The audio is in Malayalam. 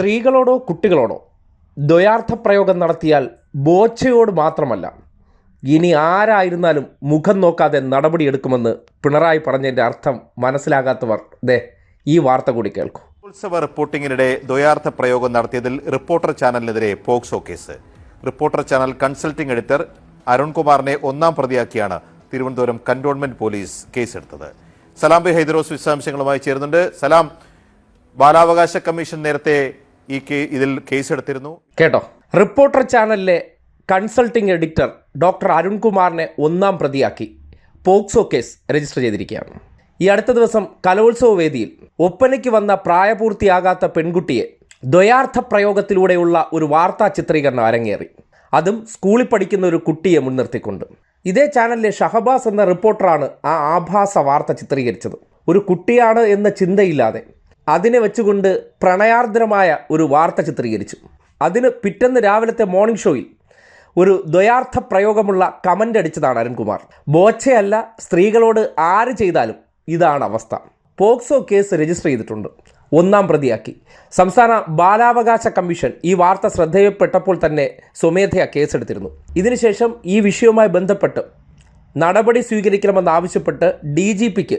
സ്ത്രീകളോടോ കുട്ടികളോടോ ദ്വയാർത്ഥ പ്രയോഗം നടത്തിയാൽ ബോച്ചയോട് മാത്രമല്ല ഇനി ആരായിരുന്നാലും മുഖം നോക്കാതെ നടപടിയെടുക്കുമെന്ന് പിണറായി പറഞ്ഞതിന്റെ അർത്ഥം മനസ്സിലാകാത്തവർ ദേ ഈ വാർത്ത കൂടി കേൾക്കൂ. ഉത്സവ റിപ്പോർട്ടിങ്ങിനിടെ ദ്വയാർത്ഥ പ്രയോഗം നടത്തിയതിൽ reporter ചാനലിനെതിരെ POCSO case. Reporter channel consulting editor അരുൺകുമാറിനെ ഒന്നാം പ്രതിയാക്കിയാണ് തിരുവനന്തപുരം കന്റോൺമെന്റ് പോലീസ് കേസെടുത്തത്. സലാം ബി ഹൈദരോസ് വിശദാംശങ്ങളുമായി ചേരുന്നുണ്ട്. സലാം ബാലാവകാശ കമ്മീഷൻ നേരത്തെ ഈ ഇതിൽ കേസെടുത്തിരുന്നു. കേട്ടോ. റിപ്പോർട്ടർ ചാനലിലെ കൺസൾട്ടിംഗ് എഡിറ്റർ ഡോക്ടർ അരുൺകുമാറിനെ ഒന്നാം പ്രതിയാക്കി. പോക്സോ കേസ് രജിസ്റ്റർ ചെയ്തിരിക്കുകയാണ്. ഈ അടുത്ത ദിവസം കലോത്സവ വേദിയിൽ ഒപ്പനയ്ക്ക് വന്ന പ്രായപൂർത്തിയാകാത്ത പെൺകുട്ടിയെ ദ്വയാർത്ഥ പ്രയോഗത്തിലൂടെയുള്ള ഒരു വാർത്താ ചിത്രീകരണം അരങ്ങേറി. അതും സ്കൂളിൽ പഠിക്കുന്ന ഒരു കുട്ടിയെ മുൻനിർത്തിക്കൊണ്ട്. ഇതേ ചാനലിലെ ഷഹബാസ് എന്ന റിപ്പോർട്ടറാണ് ആ ആഭാസ വാർത്ത ചിത്രീകരിച്ചത്. ഒരു കുട്ടിയാണ് എന്ന ചിന്തയില്ലാതെ അതിനെ വെച്ചുകൊണ്ട് പ്രണയാർദ്രമായ ഒരു വാർത്ത ചിത്രീകരിച്ചു. അതിന് പിറ്റന്ന് രാവിലത്തെ മോർണിംഗ് ഷോയിൽ ഒരു ദ്വയാർത്ഥ പ്രയോഗമുള്ള കമന്റ് അടിച്ചതാണ് അരുൺകുമാർ. ബോച്ചയല്ല സ്ത്രീകളോട് ആര് ചെയ്താലും ഇതാണ് അവസ്ഥ. പോക്സോ കേസ് രജിസ്റ്റർ ചെയ്തിട്ടുണ്ട്. ഒന്നാം പ്രതിയാക്കി. സംസ്ഥാന ബാലാവകാശ കമ്മീഷൻ ഈ വാർത്ത ശ്രദ്ധയപ്പെട്ടപ്പോൾ തന്നെ സ്വമേധയാ കേസെടുത്തിരുന്നു. ഇതിനുശേഷം ഈ വിഷയവുമായി ബന്ധപ്പെട്ട് നടപടി സ്വീകരിക്കണമെന്നാവശ്യപ്പെട്ട് ഡി ജി പിക്ക്